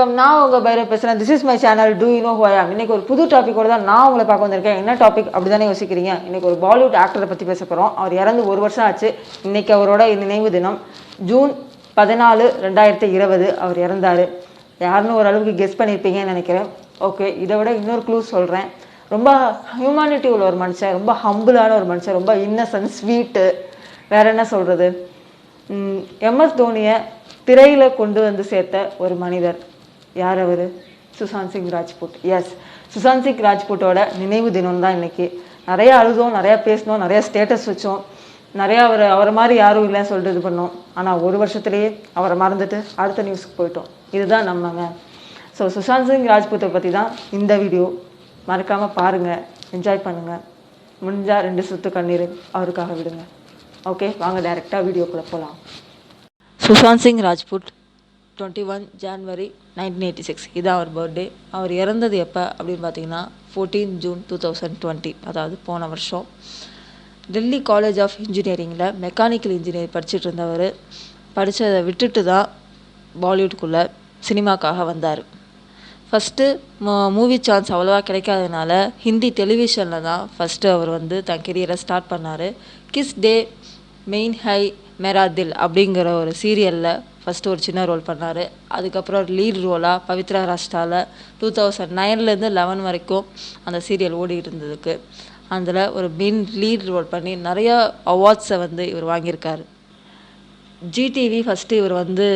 வணக்கம். நான் உங்கள் பைரவ் பேசுகிறேன் this is my channel do you know who I am இன்னைக்கு ஒரு புது டாப்பிக்கோட தான் நான் உங்களை பார்க்க வந்திருக்கேன். என்ன டாபிக் அப்படி தானே யோசிக்கிறீங்க. இன்னைக்கு ஒரு பாலிவுட் ஆக்டரை பற்றி பேச போகிறோம் அவர் இறந்து ஒரு வருஷம் ஆச்சு. இன்னைக்கு அவரோட நினைவு தினம். ஜூன் பதினாலு ரெண்டாயிரத்தி இருபது அவர் இறந்தார். யாருன்னு ஓரளவுக்கு கெஸ் பண்ணியிருப்பீங்கன்னு நினைக்கிறேன். ஓகே இதை விட இன்னொரு க்ளூ சொல்கிறேன் ரொம்ப ஹியூமானிட்டி உள்ள ஒரு மனுஷன். ரொம்ப ஹம்புளான ஒரு மனுஷன். ரொம்ப இன்னசன்ட் ஸ்வீட்டு வேற என்ன சொல்கிறது எம்எஸ் தோனியை திரையில் கொண்டு வந்து சேர்த்த ஒரு மனிதர். யார் அவர்? சுஷாந்த் சிங் ராஜ்புட் எஸ் சுஷாந்த் சிங் ராஜ்புட்டோட நினைவு தினம் தான் இன்றைக்கி நிறையா அழுதோம் நிறையா பேசினோம் நிறையா ஸ்டேட்டஸ் வச்சோம். நிறையா அவர் அவரை மாதிரி யாரும் இல்லைன்னு சொல்லிட்டு இது பண்ணோம். ஆனால் ஒரு வருஷத்துலேயே அவரை மறந்துட்டு அடுத்த நியூஸ்க்கு போயிட்டோம். இதுதான் நம்மங்க. ஸோ சுஷாந்த் சிங் ராஜ்புத்தை பற்றி தான் இந்த வீடியோ மறக்காமல் பாருங்கள் என்ஜாய் பண்ணுங்கள் முடிஞ்சால் ரெண்டு சுத்து கண்ணீர் அவருக்காக விடுங்க. ஓகே வாங்க டைரெக்டாக வீடியோக்குள்ளே போகலாம் Sushant Singh Rajput twenty one January nineteen eighty six இதான் அவர் பர்த்டே அவர் இறந்தது எப்போ அப்படின்னு பார்த்தீங்கன்னா fourteen June two thousand twenty அதாவது போன வருஷம். டெல்லி காலேஜ் ஆஃப் இன்ஜினியரிங்கில் மெக்கானிக்கல் இன்ஜினியர் படிச்சுட்டு இருந்தவர். படித்ததை விட்டுட்டு தான் பாலிவுட்குள்ளே சினிமாக்காக வந்தார். ஃபஸ்ட்டு மூவி சான்ஸ் அவ்வளோவா கிடைக்காதனால ஹிந்தி டெலிவிஷனில் தான் ஃபஸ்ட்டு அவர் வந்து தன் கெரியரை ஸ்டார்ட் பண்ணார். கிஸ் டே மெயின் ஹை மேரா தில் அப்படிங்கிற ஒரு சீரியலில் ஃபஸ்ட்டு ஒரு சின்ன ரோல் பண்ணார். அதுக்கப்புறம் லீட் ரோலாக பவித்ரா ராஷ்டாவில் டூ தௌசண்ட் நைன்லேருந்து லெவன் வரைக்கும் அந்த சீரியல் ஓடிட்டு இருந்ததுக்கு. அதில் ஒரு மெயின் லீட் ரோல் பண்ணி நிறையா அவார்ட்ஸை வந்து இவர் வாங்கியிருக்காரு. ஜிடிவி ஃபஸ்ட்டு இவர் வந்து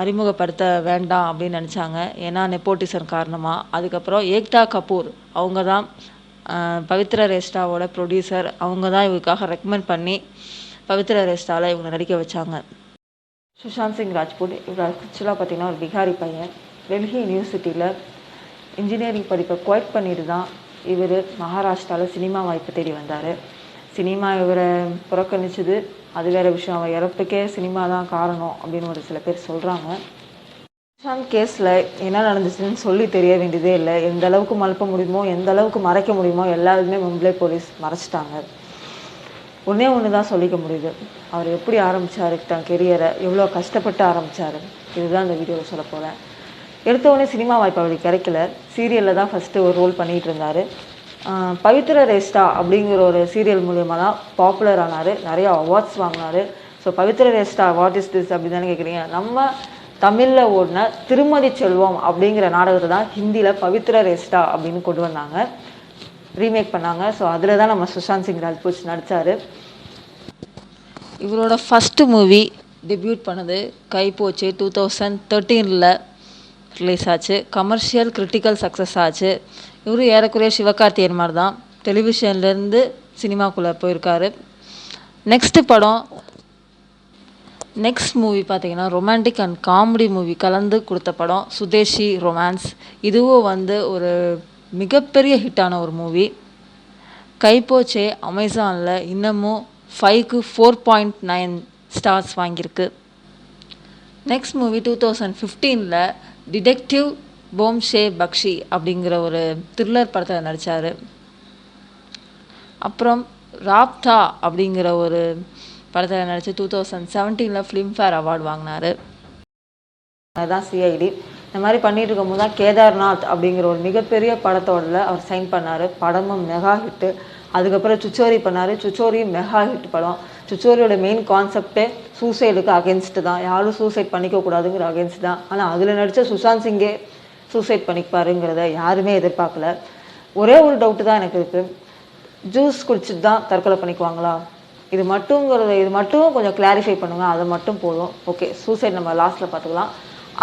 அறிமுகப்படுத்த வேண்டாம் அப்படின்னு நினச்சாங்க. ஏன்னா நெப்போட்டிசன் காரணமாக அதுக்கப்புறம் ஏக்தா கபூர் அவங்க தான் பவித்ரா ரேஸ்டாவோட ப்ரொடியூசர் அவங்க தான் இவருக்காக ரெக்கமெண்ட் பண்ணி பவித்ரா ரேஸ்டாவில் இவங்க நடிக்க வச்சாங்க. சுஷாந்த் சிங் ராஜ்புட் இவர் ஆக்சுவலாக பார்த்தீங்கன்னா ஒரு பிகாரி பையன். டெல்லி யூனிவர்சிட்டியில் இன்ஜினியரிங் படிப்பை குவைட் பண்ணிட்டு தான் இவர் மகாராஷ்டிராவில் சினிமா வாய்ப்பு தேடி வந்தார். சினிமா இவரை புறக்கணிச்சது அது வேறு விஷயம். அவர் இறப்புக்கே சினிமா தான் காரணம் அப்படின்னு ஒரு சில பேர் சொல்கிறாங்க சுஷாந்த் கேஸில் என்ன நடந்துச்சுன்னு சொல்லி தெரிய வேண்டியதே இல்லை. எந்த அளவுக்கு மழுப்ப முடியுமோ எந்த அளவுக்கு மறைக்க முடியுமோ எல்லாருமே மும்பை போலீஸ் மறைச்சிட்டாங்க. ஒன்றே ஒன்று தான் சொல்லிக்க முடியுது. அவர் எப்படி ஆரம்பிச்சாரு தன் கெரியரை எவ்வளோ கஷ்டப்பட்டு ஆரம்பிச்சாரு? இதுதான் இந்த வீடியோவில் சொல்ல போகிறேன் எடுத்த உடனே சினிமா வாய்ப்பு அவருக்கு கிடைக்கல. சீரியலில் தான் ஃபஸ்ட்டு ஒரு ரோல் பண்ணிகிட்டு இருந்தார். பவித்ர ரேஸ்டா அப்படிங்கிற ஒரு சீரியல் மூலியமாக தான் பாப்புலர் ஆனார். நிறையா அவார்ட்ஸ் வாங்கினார். So Pavitra Rishta what is this அப்படி தானே கேட்குறீங்க நம்ம தமிழில் ஓடின திருமதி செல்வம் அப்படிங்கிற நாடகத்தை தான் ஹிந்தியில் பவித்ர ரேஸ்டா அப்படின்னு கொண்டு வந்தாங்க. ரீமேக் பண்ணாங்க. ஸோ அதில் தான் நம்ம சுஷாந்த் சிங் ராஜ்பூத் நடித்தார் இவரோட ஃபஸ்ட்டு மூவி டெபியூட் பண்ணது கைப்போச்சு டூ தௌசண்ட் தேர்ட்டீனில் ரிலீஸ் ஆச்சு. கமர்ஷியல் கிரிட்டிக்கல் சக்ஸஸ் ஆச்சு. இவர் ஏறக்குறைய சிவகார்த்தியன் மாதிரி தான் டெலிவிஷன்லேருந்து சினிமாக்குள்ளே போயிருக்காரு. நெக்ஸ்ட்டு படம் நெக்ஸ்ட் மூவி பார்த்திங்கன்னா ரொமான்டிக் அண்ட் காமெடி மூவி கலந்து கொடுத்த படம் சுதேஷி ரொமான்ஸ் இதுவும் வந்து ஒரு மிகப்பெரிய ஹிட்டான ஒரு மூவி. கைப்போச்சே அமேசானில் இன்னமும் ஃபைவ்க்கு ஃபோர் பாயிண்ட் நைன் ஸ்டார்ஸ் வாங்கியிருக்கு. நெக்ஸ்ட் மூவி டூ தௌசண்ட் ஃபிஃப்டீனில் டிடெக்டிவ் போம்ஷே பக்ஷி அப்படிங்கிற ஒரு த்ரில்லர் படத்தில் நடித்தார் அப்புறம் ராப்தா அப்படிங்கிற ஒரு படத்தில் நடித்து டூ தௌசண்ட் செவன்டீனில் ஃபிலிம்ஃபேர் அவார்டு வாங்கினார். அதுதான் சிஐடி இந்த மாதிரி பண்ணிட்டு இருக்கும்போது தான் கேதார்நாத் அப்படிங்கிற ஒரு மிகப்பெரிய படத்தோட அவர் சைன் பண்ணார். படமும் மெகா ஹிட்டு அதுக்கப்புறம் சுச்சோரி பண்ணார். சுச்சோரி மெகா ஹிட் படம். சுச்சோரியோட மெயின் கான்செப்டே சூசைடுக்கு அகேன்ஸ்ட் தான். யாரும் சூசைட் பண்ணிக்க கூடாதுங்கிற அகேன்ஸ்ட் தான். ஆனால் அதில் நடித்த சுஷாந்த் சிங்கே சூசைட் பண்ணிப்பாருங்கிறத யாருமே எதிர்பார்க்கல. ஒரே ஒரு டவுட்டு தான் எனக்கு இருக்குது ஜூஸ் குடிச்சிட்டு தான் தற்கொலை பண்ணிக்குவாங்களா? இது மட்டுங்கிறத இது மட்டும் கொஞ்சம் கிளாரிஃபை பண்ணுங்கள் அதை மட்டும் போதும். ஓகே சூசைட் நம்ம லாஸ்ட்டில் பார்த்துக்கலாம்.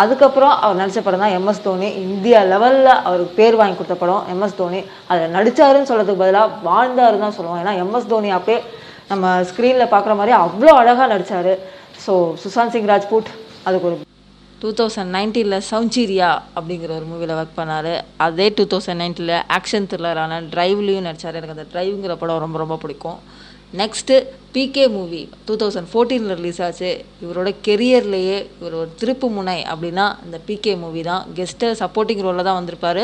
அதுக்கப்புறம் அவர் நடித்த படம் தான் எம்எஸ் தோனி. இந்தியா லெவலில் அவருக்கு பேர் வாங்கி கொடுத்த படம் எம்எஸ் தோனி. அதில் நடிச்சாருன்னு சொல்கிறதுக்கு பதிலாக வாழ்ந்தாரு தான் சொல்லுவோம். ஏன்னா எம்எஸ் தோனி அப்படியே நம்ம ஸ்க்ரீனில் பார்க்குற மாதிரி அவ்வளோ அழகாக நடித்தார் ஸோ சுஷாந்த் சிங் ராஜ்பூட் அதுக்கு ஒரு டூ தௌசண்ட் நைன்டீனில் சவுஞ்சீரியா அப்படிங்கிற ஒரு மூவியில் ஒர்க் பண்ணார். அதே டூ தௌசண்ட் நைன்டீனில் ஆக்ஷன் த்ரில்லரான ட்ரைவ்லேயும் நடித்தார் எனக்கு அந்த ட்ரைவ்ங்கிற படம் ரொம்ப ரொம்ப பிடிக்கும். Next PK movie two thousand ஃபோர்டீனில் release ஆச்சு. இவரோட கெரியர்லேயே இவர் ஒரு திருப்பு முனை அப்படின்னா இந்த பிகே மூவி தான். கெஸ்ட்டு சப்போர்ட்டிங் ரோலில் தான் வந்திருப்பார்.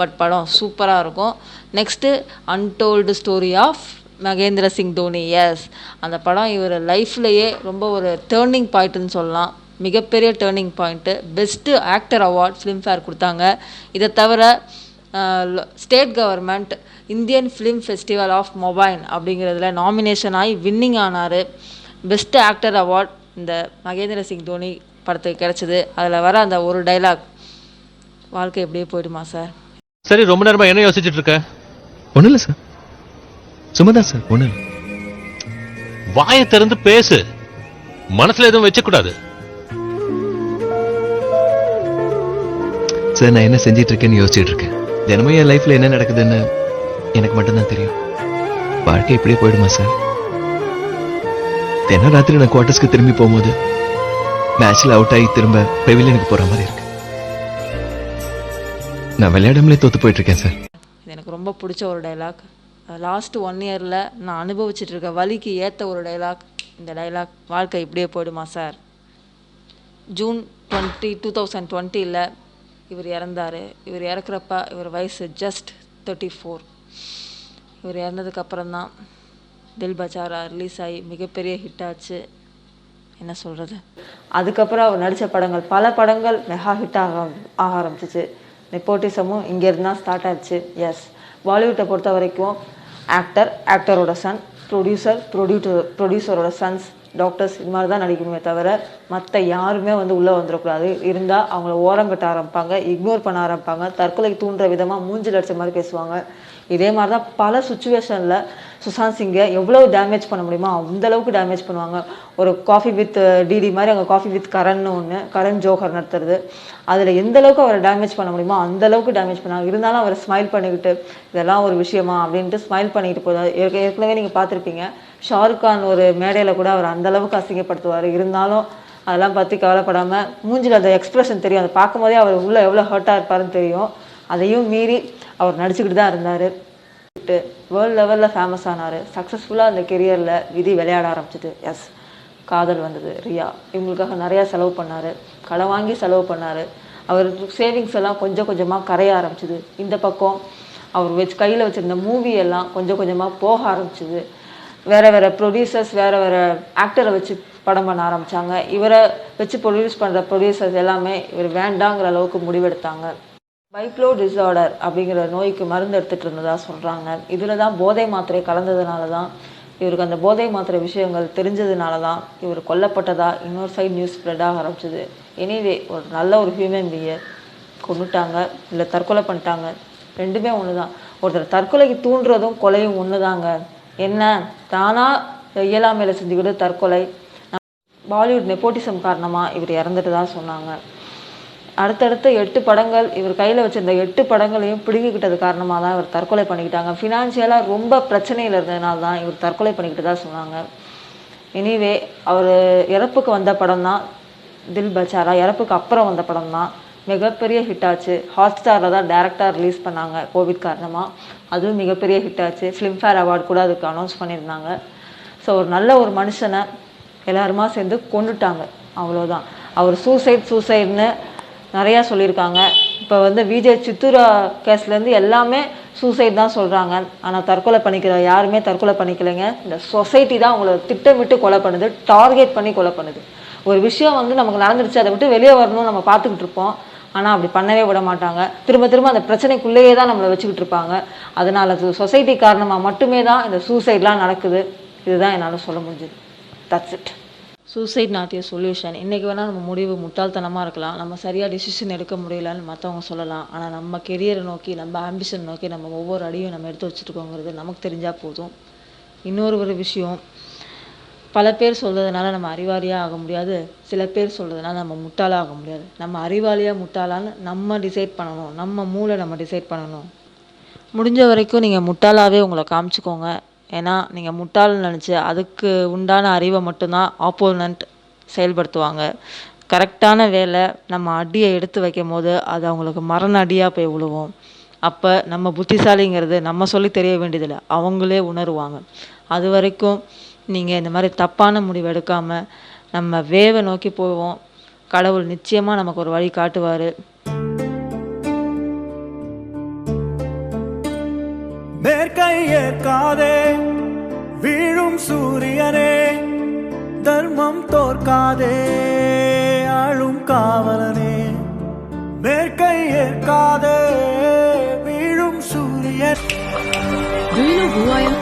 பட் படம் சூப்பராக இருக்கும். Next untold story of Mahendra Singh Dhoni yes அந்த படம் இவர் லைஃப்லேயே ரொம்ப ஒரு டேர்னிங் பாயிண்ட்டுன்னு சொல்லலாம். மிகப்பெரிய turning point best actor award Filmfare கொடுத்தாங்க. இதை தவிர state government Indian film festival of mobile அப்படிங்கிறதுல நாமினேஷன் ஆகி வின்னிங் ஆனார். பெஸ்ட் ஆக்டர் அவார்ட் இந்த மகேந்திர சிங் தோனி படத்துக்கு கிடச்சிது. அதில் வர அந்த ஒரு டைலாக் வாழ்க்கை எப்படியே போயிடுமா சார் சரி ரொம்ப நேரமா என்ன யோசிச்சுட்டு இருக்க? ஒன்றும் இல்லை சார் சும்மா தான் சார் ஒன்றும் இல்லை. வாயை திறந்து பேசு. மனசுல எதுவும் வச்சுக்க கூடாது சார் நான் என்ன செஞ்சிட்டு இருக்கேன்னு யோசிச்சுட்டு இருக்கேன். தினமும் என் லைஃப்ல என்ன நடக்குதுன்னு எனக்கு மட்டும்தான் தெரியும். வாழ்க்கை இப்படியே போயிடுமா சார் தினம் ராத்திரி நான் குவார்டர்ஸ்க்கு திரும்பி போகும்போது மேட்ச்ல அவுட் ஆகி திரும்ப பெவிலியனுக்கு போற மாதிரி இருக்கு. நான் விளையாடமலே தோத்து போயிட்டு இருக்கேன் சார் இது எனக்கு ரொம்ப பிடிச்ச ஒரு டைலாக் லாஸ்ட் ஒன் இயரில் நான் அனுபவிச்சுட்டு இருக்க வலிக்கு ஏற்ற ஒரு டைலாக் இந்த டைலாக் வாழ்க்கை இப்படியே போயிடுமா sir June twenty two thousand டுவெண்ட்டியில் இவர் இறந்தார். இவர் இறக்குறப்ப இவர் வயசு ஜஸ்ட் தேர்ட்டி ஃபோர் இவர் இறந்ததுக்கப்புறம் தான் தில் பச்சாரா ரிலீஸ் ஆகி மிகப்பெரிய ஹிட் ஆச்சு. என்ன சொல்கிறது அதுக்கப்புறம் அவர் நடித்த படங்கள் பல படங்கள் மெகா ஹிட் ஆக ஆக ஆரம்பிச்சிச்சு. நெப்போட்டிசமும் இங்கேருந்து தான் ஸ்டார்ட் ஆச்சு எஸ் பாலிவுட்டை பொறுத்த வரைக்கும் ஆக்டர் ஆக்டரோட சன் ப்ரொடியூசர் ப்ரொடியூட்டர் ப்ரொடியூசரோட சன்ஸ் டாக்டர்ஸ் இது மாதிரி தான் நடிக்கணுமே தவிர மற்ற யாருமே வந்து உள்ளே வந்துடக்கூடாது இருந்தால் அவங்கள ஓரம் கட்ட ஆரம்பிப்பாங்க இக்னோர் பண்ண ஆரம்பிப்பாங்க தற்கொலை தூண்டுற விதமாக மூஞ்சில் அடிச்ச மாதிரி பேசுவாங்க. இதே மாதிரி தான் பல சுச்சுவேஷனில் சுஷாந்த் சிங்கை எவ்வளோ டேமேஜ் பண்ண முடியுமோ அந்த அளவுக்கு டேமேஜ் பண்ணுவாங்க. ஒரு காஃபி வித் டிடி மாதிரி அங்கே காஃபி வித் கரண்னு ஒன்று கரண் ஜோஹர் நடத்துறது. அதில் எந்த அளவுக்கு அவரை டேமேஜ் பண்ண முடியுமோ அந்த அளவுக்கு டேமேஜ் பண்ணாங்க. இருந்தாலும் அவர் ஸ்மைல் பண்ணிக்கிட்டு இதெல்லாம் ஒரு விஷயமா அப்படின்ட்டு ஸ்மைல் பண்ணிக்கிட்டு போதாது ஏற்கனவே நீங்கள் பார்த்துருப்பீங்க. ஷாருக் கான் ஒரு மேடையில் கூட அவர் அந்த அளவுக்கு அசிங்கப்படுத்துவார். இருந்தாலும் அதெல்லாம் பற்றி கவலைப்படாமல் மூஞ்சில் அந்த எக்ஸ்ப்ரெஷன் தெரியும். அதை பார்க்கும்போதே அவர் உள்ளே எவ்வளோ ஹர்ட்டாக இருப்பாருன்னு தெரியும். அதையும் மீறி அவர் நடிச்சுக்கிட்டு தான் இருந்தார். வேர்ல்டு லெவலில் ஃபேமஸ் ஆனார். சக்ஸஸ்ஃபுல்லாக அந்த கெரியரில் விதி விளையாட ஆரம்பிச்சிது எஸ் காதல் வந்தது. ரியா. இவங்களுக்காக நிறையா செலவு பண்ணார். கடை வாங்கி செலவு பண்ணார். அவர் சேவிங்ஸ் எல்லாம் கொஞ்சம் கொஞ்சமாக கரைய ஆரம்பிச்சது. இந்த பக்கம் அவர் வச்சு கையில் வச்சுருந்த மூவி எல்லாம் கொஞ்சம் கொஞ்சமாக போக ஆரம்பிச்சது. வேறு வேறு ப்ரொடியூசர்ஸ் வேறு வேறு ஆக்டரை வச்சு படம் பண்ண ஆரம்பித்தாங்க இவரை வச்சு ப்ரொடியூஸ் பண்ணுற ப்ரொடியூசர்ஸ் எல்லாமே இவர் வேண்டாங்கிற அளவுக்கு முடிவெடுத்தாங்க. பைக்ளோ டிஸார்டர் அப்படிங்கிற நோய்க்கு மருந்து எடுத்துகிட்டு இருந்ததாக சொல்கிறாங்க இதில் தான் போதை மாத்திரை கலந்ததுனால தான் இவருக்கு அந்த போதை மாத்திரை விஷயங்கள் தெரிஞ்சதுனால தான் இவர் கொல்லப்பட்டதாக இன்னொரு சைடு நியூஸ் ஸ்ப்ரெட் ஆக ஆரம்பிச்சது. எனிவே ஒரு நல்ல ஒரு ஹியூமன் பீயர் கொண்டுட்டாங்க இல்லை தற்கொலை பண்ணிட்டாங்க. ரெண்டுமே ஒன்று தான் ஒருத்தர் தற்கொலைக்கு தூண்டுறதும் கொலையும் ஒன்று தாங்க என்ன? தானாக இயலாமையில் செஞ்சுக்கிட்டு தற்கொலை. பாலிவுட் நெப்போட்டிசம் காரணமாக இவர் இறந்துட்டு தான் சொன்னாங்க. அடுத்தடுத்த எட்டு படங்கள் இவர் கையில் வச்சிருந்த எட்டு படங்களையும் பிடுங்கிக்கிட்டது காரணமாக தான் இவர் தற்கொலை பண்ணிக்கிட்டாங்க. ஃபினான்ஷியலாக ரொம்ப பிரச்சனையில் இருந்ததுனால தான் இவர் தற்கொலை பண்ணிக்கிட்டு தான் சொன்னாங்க. எனிவே அவர் இறப்புக்கு வந்த படம் தான் தில் பச்சாரா இறப்புக்கு அப்புறம் வந்த படம் தான் மிகப்பெரிய ஹிட் ஆச்சு. ஹாட்ஸ்டாரில் தான் டேரெக்டாக ரிலீஸ் பண்ணாங்க கோவிட் காரணமாக அதுவும் மிகப்பெரிய ஹிட் ஆச்சு. ஃபிலிம்ஃபேர் அவார்டு கூட அதுக்கு அனௌன்ஸ் பண்ணியிருந்தாங்க. ஸோ ஒரு நல்ல ஒரு மனுஷனை எல்லாருமா சேர்ந்து கொண்டுட்டாங்க. அவ்வளோதான் அவர் சூசைட் சூசைட்னு நிறையா சொல்லியிருக்காங்க. இப்போ வந்து விஜய் சித்தூரா கேஸ்லேருந்து எல்லாமே சூசைட் தான் சொல்கிறாங்க ஆனால் தற்கொலை பண்ணிக்கிற யாருமே தற்கொலை பண்ணிக்கலைங்க. இந்த சொசைட்டி தான் அவங்கள திட்டமிட்டு கொலை பண்ணுது டார்கெட் பண்ணி கொலை பண்ணுது. ஒரு விஷயம் வந்து நமக்கு நடந்துருச்சு அதை விட்டு வெளியே வரணும்னு நம்ம பார்த்துக்கிட்டு இருப்போம். ஆனால் அப்படி பண்ணவே விட மாட்டாங்க. திரும்ப திரும்ப அந்த பிரச்சனைக்குள்ளேயே தான் நம்மளை வச்சுக்கிட்டு இருப்பாங்க. அதனால் அது சொசைட்டி காரணமாக மட்டுமே தான் இந்த சூசைட்லாம் நடக்குது. இதுதான் என்னால் சொல்ல முடிஞ்சுது. That's it suicide not a solution இன்றைக்கி வேணால் நம்ம முடிவு முட்டாள்தனமாக இருக்கலாம். நம்ம சரியாக டிசிஷன் எடுக்க முடியலன்னு மற்றவங்க சொல்லலாம். ஆனால் நம்ம கெரியரை நோக்கி நம்ம ஆம்பிஷன் நோக்கி நம்ம ஒவ்வொரு அடியும் நம்ம எடுத்து வச்சுருக்கோங்கிறது நமக்கு தெரிஞ்சால் போதும். இன்னொரு ஒரு விஷயம் பல பேர் சொல்கிறதுனால நம்ம அறிவாளியாக ஆக முடியாது. சில பேர் சொல்கிறதுனால நம்ம முட்டாளாக ஆக முடியாது. நம்ம அறிவாளியாக முட்டாளான்னு நம்ம டிசைட் பண்ணணும். நம்ம மூளை நம்ம டிசைட் பண்ணணும். முடிஞ்ச வரைக்கும் நீங்கள் முட்டாளாகவே உங்களை காமிச்சுக்கோங்க. ஏன்னா நீங்கள் முட்டாள்னு நினச்சி அதுக்கு உண்டான அறிவை மட்டும்தான் ஆப்போனண்ட் செயல்படுத்துவாங்க. கரெக்டான வேலை நம்ம அடியை எடுத்து வைக்கும் போது அது அவங்களுக்கு மரண அடியாக போய் விழுவோம் அப்போ நம்ம புத்திசாலிங்கிறது நம்ம சொல்லி தெரிய வேண்டியதில்லை. அவங்களே உணருவாங்க. அது வரைக்கும் நீங்கள் இந்த மாதிரி தப்பான முடிவு எடுக்காமல் நம்ம வேவை நோக்கி போவோம். கடவுள் நிச்சயமாக நமக்கு ஒரு வழி காட்டுவார். மேற்கை ஏற்காதே வீழும் சூரியனே தர்மம் தோற்காதே காவலனே. மேற்கை ஏற்காதே வீழும் சூரியன். Do you know who I am?